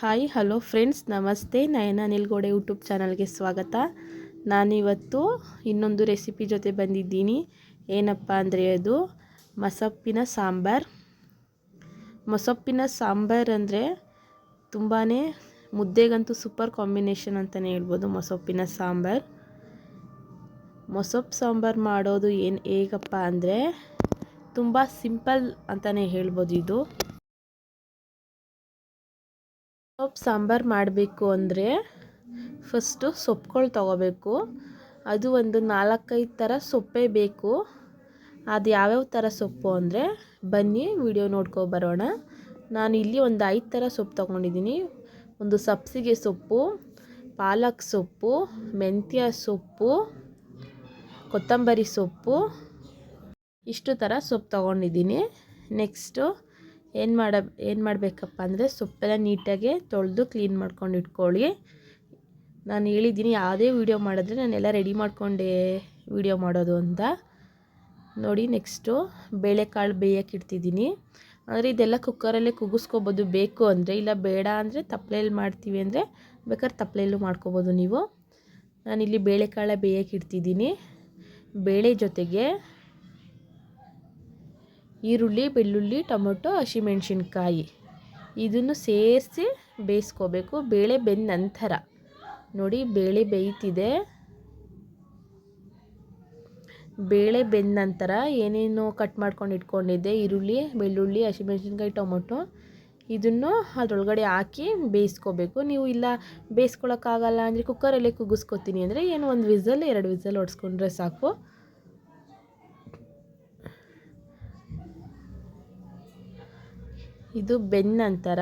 Hi, hello friends, ನಮಸ್ತೆ. ನಯನ ನಿಲ್ಗೋಡೆ YouTube ಚಾನಲ್ಗೆ ಸ್ವಾಗತ. ನಾನಿವತ್ತು ಇನ್ನೊಂದು ರೆಸಿಪಿ ಜೊತೆ ಬಂದಿದ್ದೀನಿ. ಏನಪ್ಪ ಅಂದರೆ ಅದು, ಮಸಪ್ಪಿನ ಸಾಂಬಾರ್. ಮೊಸಪ್ಪಿನ ಸಾಂಬಾರ್ ಅಂದರೆ ತುಂಬಾ ಮುದ್ದೆಗಂತೂ ಸೂಪರ್ ಕಾಂಬಿನೇಷನ್ ಅಂತಲೇ ಹೇಳ್ಬೋದು ಮೊಸಪ್ಪಿನ ಸಾಂಬಾರ್. ಮೊಸಪ್ಪು ಸಾಂಬಾರು ಮಾಡೋದು ಏನು ಹೇಗಪ್ಪ ಅಂದರೆ ತುಂಬ ಸಿಂಪಲ್ ಅಂತಲೇ ಹೇಳ್ಬೋದು ಇದು. ಸೊಪ್ಪು, ಸಾಂಬಾರು ಮಾಡಬೇಕು ಅಂದರೆ ಫಸ್ಟು ಸೊಪ್ಪುಗಳು ತೊಗೋಬೇಕು. ಅದು ಒಂದು ನಾಲ್ಕೈದು ಥರ ಸೊಪ್ಪೇ ಬೇಕು. ಅದು ಯಾವ್ಯಾವ ಥರ ಸೊಪ್ಪು ಅಂದರೆ ಬನ್ನಿ ವಿಡಿಯೋ ನೋಡ್ಕೊ ಬರೋಣ. ನಾನು ಇಲ್ಲಿ ಒಂದು ಐದು ಥರ ಸೊಪ್ಪು ತೊಗೊಂಡಿದ್ದೀನಿ. ಒಂದು ಸಬ್ಸಿಗೆ ಸೊಪ್ಪು, ಪಾಲಕ್ ಸೊಪ್ಪು, ಮೆಂತ್ಯ ಸೊಪ್ಪು, ಕೊತ್ತಂಬರಿ ಸೊಪ್ಪು, ಇಷ್ಟು ಥರ ಸೊಪ್ಪು ತೊಗೊಂಡಿದ್ದೀನಿ. ನೆಕ್ಸ್ಟು ಏನು ಮಾಡ, ಏನು ಮಾಡಬೇಕಪ್ಪ ಅಂದರೆ ಸೊಪ್ಪೆಲ್ಲ ನೀಟಾಗಿ ತೊಳೆದು ಕ್ಲೀನ್ ಮಾಡ್ಕೊಂಡು ಇಟ್ಕೊಳ್ಳಿ. ನಾನು ಹೇಳಿದ್ದೀನಿ ಯಾವುದೇ ವೀಡಿಯೋ ಮಾಡಿದ್ರೆ ನಾನೆಲ್ಲ ರೆಡಿ ಮಾಡಿಕೊಂಡೆ ವೀಡಿಯೋ ಮಾಡೋದು ಅಂತ. ನೋಡಿ ನೆಕ್ಸ್ಟು ಬೇಳೆಕಾಳು ಬೇಯಕ್ಕೆ ಇಡ್ತಿದ್ದೀನಿ. ಅಂದರೆ ಇದೆಲ್ಲ ಕುಕ್ಕರಲ್ಲೇ ಕುಗಿಸ್ಕೋಬೋದು ಬೇಕು ಅಂದರೆ, ಇಲ್ಲ ಬೇಡ ಅಂದರೆ ತಪ್ಪಲೆಯಲ್ಲಿ ಮಾಡ್ತೀವಿ ಅಂದರೆ ಬೇಕಾದ್ರೆ ತಪ್ಪಲೆಯಲ್ಲೂ ಮಾಡ್ಕೋಬೋದು ನೀವು. ನಾನಿಲ್ಲಿ ಬೇಳೆಕಾಳು ಬೇಯಕ್ಕೆ ಇಡ್ತಿದ್ದೀನಿ. ಬೇಳೆ ಜೊತೆಗೆ ಈರುಳ್ಳಿ, ಬೆಳ್ಳುಳ್ಳಿ, ಟೊಮೊಟೊ, ಹಸಿಮೆಣ್ಸಿನ್ಕಾಯಿ. ಇದನ್ನು ಸೇರಿಸಿ ಬೇಯಿಸ್ಕೋಬೇಕು. ಬೇಳೆ ಬೆಂದ ನಂತರ ನೋಡಿ, ಬೇಳೆ ಬೇಯ್ತಿದೆ. ಬೇಳೆ ಬೆಂದ ನಂತರ ಏನೇನು ಕಟ್ ಮಾಡ್ಕೊಂಡು ಇಟ್ಕೊಂಡಿದ್ದೆ. ಈರುಳ್ಳಿ, ಬೆಳ್ಳುಳ್ಳಿ, ಹಸಿಮೆಣ್ಸಿನ್ಕಾಯಿ, ಟೊಮೊಟೊ. ಇದನ್ನು ಅದರೊಳಗಡೆ ಹಾಕಿ ಬೇಯಿಸ್ಕೋಬೇಕು. ನೀವು ಇಲ್ಲ ಬೇಯಿಸ್ಕೊಳಕ್ಕಾಗಲ್ಲ ಅಂದರೆ ಕುಕ್ಕರಲ್ಲೇ ಕುಗ್ಗಿಸ್ಕೊತೀನಿ ಅಂದರೆ ಏನು ಒಂದು ವಿಸಲ್, ಎರಡು ವಿಸಲ್ ಹೊಡ್ಸ್ಕೊಂಡ್ರೆ ಸಾಕು. ಇದು ಬೆನ್ನ ನಂತರ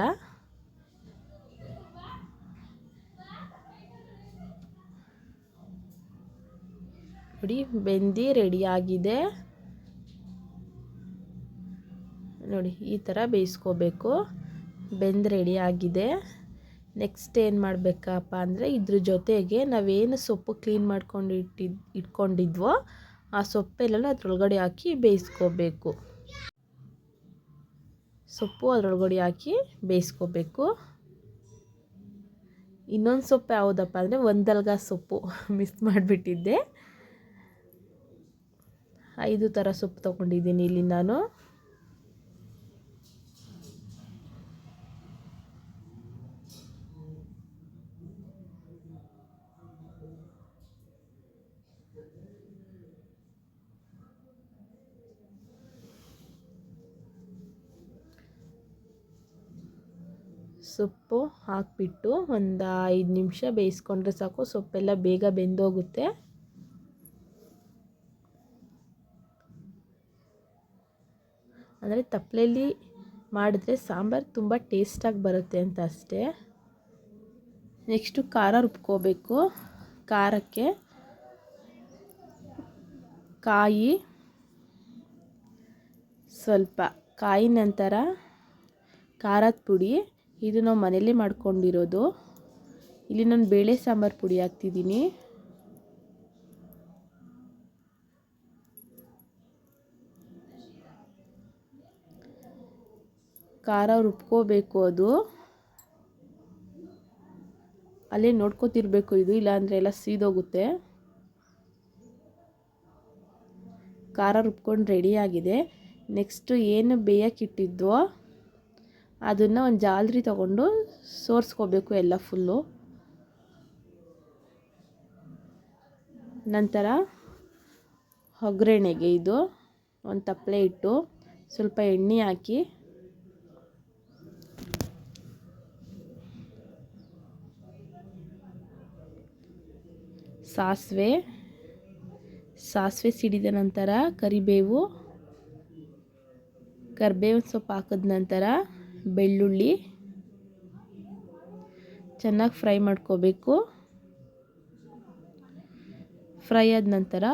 ನೋಡಿ, ಬೆಂದಿ ರೆಡಿಯಾಗಿದೆ ನೋಡಿ, ಈ ಥರ ಬೇಯಿಸ್ಕೋಬೇಕು. ಬೆಂದು ರೆಡಿಯಾಗಿದೆ ನೆಕ್ಸ್ಟ್ ಏನು ಮಾಡಬೇಕಪ್ಪ ಅಂದರೆ, ಇದ್ರ ಜೊತೆಗೆ ನಾವೇನು ಸೊಪ್ಪು ಕ್ಲೀನ್ ಮಾಡ್ಕೊಂಡು ಇಟ್ಟಿದ್ದು ಇಟ್ಕೊಂಡಿದ್ವೋ, ಆ ಸೊಪ್ಪೆಲ್ಲ ಅದ್ರೊಳಗಡೆ ಹಾಕಿ ಬೇಯಿಸ್ಕೋಬೇಕು. ಸೊಪ್ಪು ಅದರೊಳಗಡೆ ಹಾಕಿ ಬೇಯಿಸ್ಕೋಬೇಕು. ಇನ್ನೊಂದು ಸೊಪ್ಪು ಯಾವುದಪ್ಪ ಅಂದರೆ ಒಂದಲ್ಗ ಸೊಪ್ಪು ಮಿಸ್ ಮಾಡಿಬಿಟ್ಟಿದ್ದೆ. ಐದು ಥರ ಸೊಪ್ಪು ತೊಗೊಂಡಿದ್ದೀನಿ ಇಲ್ಲಿ ನಾನು. ಸೊಪ್ಪು ಹಾಕಿಬಿಟ್ಟು ಒಂದು ಐದು ನಿಮಿಷ ಬೇಯಿಸ್ಕೊಂಡ್ರೆ ಸಾಕು, ಸೊಪ್ಪೆಲ್ಲ ಬೇಗ ಬೆಂದೋಗುತ್ತೆ. ಅಂದರೆ ತಪ್ಪಲೆಯಲ್ಲಿ ಮಾಡಿದ್ರೆ ಸಾಂಬಾರು ತುಂಬ ಟೇಸ್ಟಾಗಿ ಬರುತ್ತೆ ಅಂತ ಅಷ್ಟೇ. ನೆಕ್ಸ್ಟು ಖಾರ ರುಬ್ಕೋಬೇಕು. ಖಾರಕ್ಕೆ ಕಾಯಿ ಸ್ವಲ್ಪ ಕಾಯಿ ನಂತರ ಖಾರದ ಪುಡಿ ಇದು ನಾವು ಮನೇಲಿ ಮಾಡ್ಕೊಂಡಿರೋದು. ಇಲ್ಲಿ ನಾನು ಬೇಳೆ ಸಾಂಬಾರು ಪುಡಿ ಹಾಕ್ತಿದ್ದೀನಿ. ಖಾರ ರುಬ್ಕೋಬೇಕು ಅದು. ಅಲ್ಲೇ ನೋಡ್ಕೋತಿರ್ಬೇಕು ಇದು, ಇಲ್ಲಾಂದರೆ ಎಲ್ಲ ಸೀದೋಗುತ್ತೆ. ಖಾರ ರುಬ್ಕೊಂಡು ರೆಡಿಯಾಗಿದೆ ನೆಕ್ಸ್ಟು ಏನು ಬೇಯಕ್ಕಿಟ್ಟಿದ್ವೋ ಅದನ್ನು ಒಂದು ಜಾಲ್ರಿ ತಗೊಂಡು ಸೋರಿಸ್ಕೋಬೇಕು ಎಲ್ಲ ಫುಲ್ಲು. ನಂತರ ಒಗ್ಗರಣೆಗೆ ಇದು ಒಂದು ತಪ್ಪಲೆ ಇಟ್ಟು ಸ್ವಲ್ಪ ಎಣ್ಣೆ ಹಾಕಿ ಸಾಸಿವೆ ಸಾಸಿವೆ ಸಿಡಿದ ನಂತರ ಕರಿಬೇವು, ಕರಿಬೇವಿನ ಸೊಪ್ಪು ಹಾಕಿದ ನಂತರ ಬೆಳ್ಳುಳ್ಳಿ. ಚೆನ್ನಾಗಿ ಫ್ರೈ ಮಾಡ್ಕೋಬೇಕು. ಫ್ರೈ ಆದ ನಂತರ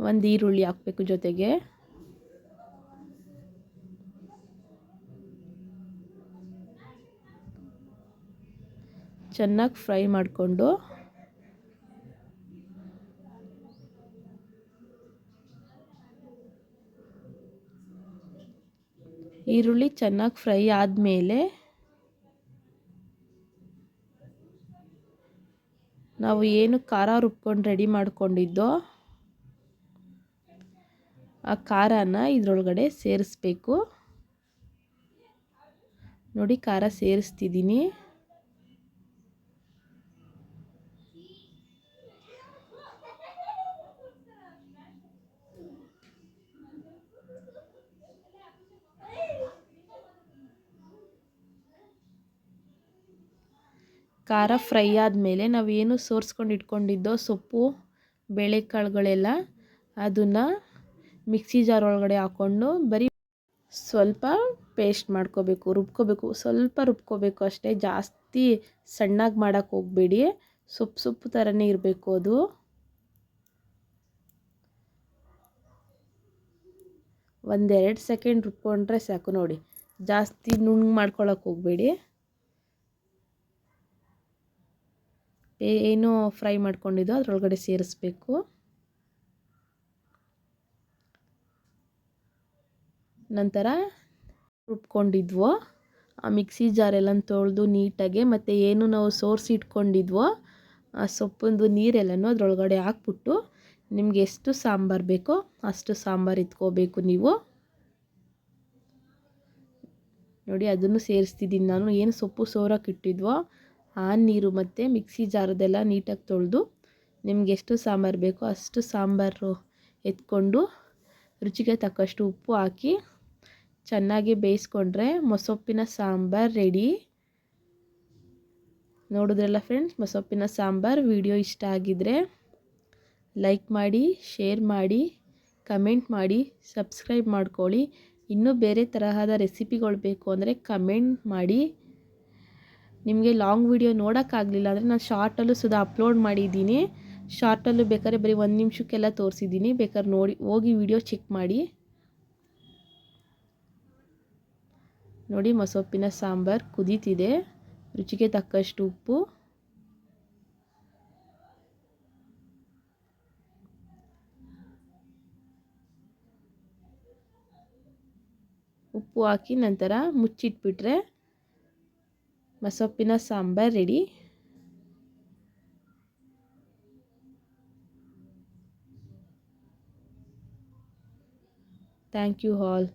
ಒಂದು ಈರುಳ್ಳಿ ಹಾಕಬೇಕು ಜೊತೆಗೆ. ಚೆನ್ನಾಗಿ ಫ್ರೈ ಮಾಡಿಕೊಂಡು ಈರುಳ್ಳಿ ಚೆನ್ನಾಗಿ ಫ್ರೈ ಆದಮೇಲೆ ನಾವು ಏನು ಖಾರ ರುಬ್ಕೊಂಡು ರೆಡಿ ಮಾಡಿಕೊಂಡಿದ್ದೋ ಆ ಖಾರನ ಇದರೊಳಗಡೆ ಸೇರಿಸ್ಬೇಕು. ನೋಡಿ ಖಾರ ಸೇರಿಸ್ತಿದ್ದೀನಿ. ಖಾರ ಫ್ರೈ ಆದಮೇಲೆ ನಾವೇನು ಸೋರಿಸ್ಕೊಂಡು ಇಟ್ಕೊಂಡಿದ್ದೋ ಸೊಪ್ಪು, ಬೇಳೆಕಾಳುಗಳೆಲ್ಲ ಅದನ್ನು ಮಿಕ್ಸಿ ಜಾರ್ ಒಳಗಡೆ ಹಾಕ್ಕೊಂಡು ಬರೀ ಸ್ವಲ್ಪ ಪೇಸ್ಟ್ ಮಾಡ್ಕೋಬೇಕು, ರುಬ್ಕೋಬೇಕು. ಸ್ವಲ್ಪ ರುಬ್ಕೋಬೇಕು ಅಷ್ಟೇ, ಜಾಸ್ತಿ ಸಣ್ಣಗೆ ಮಾಡೋಕ್ಕೆ ಹೋಗಬೇಡಿ. ಸೊಪ್ಪು ಸೊಪ್ಪು ಥರನೇ ಇರಬೇಕು ಅದು. ಒಂದೆರಡು ಸೆಕೆಂಡ್ ರುಬ್ಕೊಂಡ್ರೆ ಸಾಕು ನೋಡಿ. ಜಾಸ್ತಿ ನುಣ್ಣಗೆ ಮಾಡ್ಕೊಳಕ್ಕೆ ಹೋಗಬೇಡಿ. ಏನು ಫ್ರೈ ಮಾಡ್ಕೊಂಡಿದ್ದೋ, ಅದರೊಳಗಡೆ ಸೇರಿಸ್ಬೇಕು. ನಂತರ ರುಬ್ಕೊಂಡಿದ್ವೋ, ಆ ಮಿಕ್ಸಿ ಜಾರೆಲ್ಲ ತೊಳೆದು ನೀಟಾಗಿ, ಮತ್ತು ಏನು ನಾವು ಸೋರಿಸಿ ಇಟ್ಕೊಂಡಿದ್ವೋ, ಆ ಸೊಪ್ಪಿಂದು ನೀರೆಲ್ಲನೂ ಅದರೊಳಗಡೆ ಹಾಕ್ಬಿಟ್ಟು, ನಿಮ್ಗೆ ಎಷ್ಟು ಸಾಂಬಾರು ಬೇಕೋ ಅಷ್ಟು ಸಾಂಬಾರು ಇಟ್ಕೋಬೇಕು ನೀವು. ನೋಡಿ, ಅದನ್ನು ಸೇರಿಸ್ತಿದ್ದೀನಿ ನಾನು. ಏನು ಸೊಪ್ಪು ಸೋರಕ್ಕೆ ಇಟ್ಟಿದ್ವೋ ಆ ನೀರು ಮತ್ತು ಮಿಕ್ಸಿ ಜಾರದೆಲ್ಲ ನೀಟಾಗಿ ತೊಳೆದು ನಿಮ್ಗೆ ಎಷ್ಟು ಸಾಂಬಾರು ಬೇಕೋ ಅಷ್ಟು ಸಾಂಬಾರು ಎತ್ಕೊಂಡು ರುಚಿಗೆ ತಕ್ಕಷ್ಟು ಉಪ್ಪು ಹಾಕಿ ಚೆನ್ನಾಗಿ ಬೇಯಿಸ್ಕೊಂಡ್ರೆ ಮೊಸೊಪ್ಪಿನ ಸಾಂಬಾರು ರೆಡಿ. ನೋಡಿದ್ರಲ್ಲ ಫ್ರೆಂಡ್ಸ್ ಮೊಸೊಪ್ಪಿನ ಸಾಂಬಾರು ವಿಡಿಯೋ ಇಷ್ಟ ಆಗಿದ್ರೆ ಲೈಕ್ ಮಾಡಿ ಶೇರ್ ಮಾಡಿ ಕಮೆಂಟ್ ಮಾಡಿ ಸಬ್ಸ್ಕ್ರೈಬ್ ಮಾಡ್ಕೊಳ್ಳಿ. ಇನ್ನೂ ಬೇರೆ ತರಹದ ರೆಸಿಪಿಗಳು ಬೇಕು ಅಂದರೆ ಕಮೆಂಟ್ ಮಾಡಿ. ನಿಮಗೆ ಲಾಂಗ್ ವಿಡಿಯೋ ನೋಡೋಕ್ಕಾಗಲಿಲ್ಲ ಅಂದರೆ ನಾನು ಶಾರ್ಟಲ್ಲೂ ಸುಧಾ ಅಪ್ಲೋಡ್ ಮಾಡಿದ್ದೀನಿ. ಶಾರ್ಟಲ್ಲೂ ಬೇಕಾದ್ರೆ ಬರೀ ಒಂದು ನಿಮಿಷಕ್ಕೆಲ್ಲ ತೋರಿಸಿದ್ದೀನಿ. ಬೇಕಾದ್ರೆ ನೋಡಿ, ಹೋಗಿ ವಿಡಿಯೋ ಚೆಕ್ ಮಾಡಿ. ನೋಡಿ, ಮಸೊಪ್ಪಿನ ಸಾಂಬಾರು ಕುದೀತಿದೆ. ರುಚಿಗೆ ತಕ್ಕಷ್ಟು ಉಪ್ಪು. ಉಪ್ಪು ಹಾಕಿ ನಂತರ ಮುಚ್ಚಿಟ್ಬಿಟ್ರೆ ಮಸೊಪ್ಪಿನ sambar ready thank you all